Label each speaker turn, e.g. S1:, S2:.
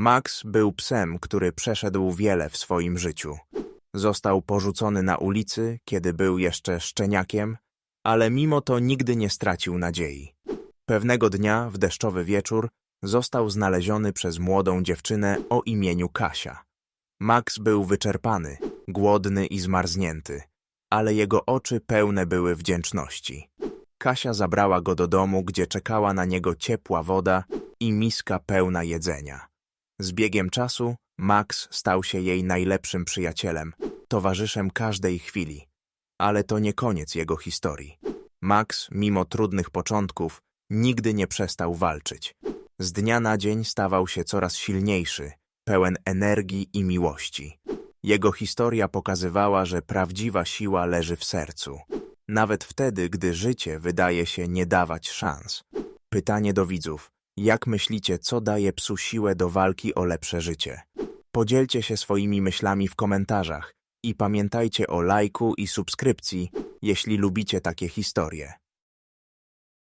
S1: Max był psem, który przeszedł wiele w swoim życiu. Został porzucony na ulicy, kiedy był jeszcze szczeniakiem, ale mimo to nigdy nie stracił nadziei. Pewnego dnia, w deszczowy wieczór, został znaleziony przez młodą dziewczynę o imieniu Kasia. Max był wyczerpany, głodny i zmarznięty, ale jego oczy pełne były wdzięczności. Kasia zabrała go do domu, gdzie czekała na niego ciepła woda i miska pełna jedzenia. Z biegiem czasu Max stał się jej najlepszym przyjacielem, towarzyszem każdej chwili. Ale to nie koniec jego historii. Max, mimo trudnych początków, nigdy nie przestał walczyć. Z dnia na dzień stawał się coraz silniejszy, pełen energii i miłości. Jego historia pokazywała, że prawdziwa siła leży w sercu, nawet wtedy, gdy życie wydaje się nie dawać szans. Pytanie do widzów. Jak myślicie, co daje psu siłę do walki o lepsze życie? Podzielcie się swoimi myślami w komentarzach i pamiętajcie o lajku i subskrypcji, jeśli lubicie takie historie.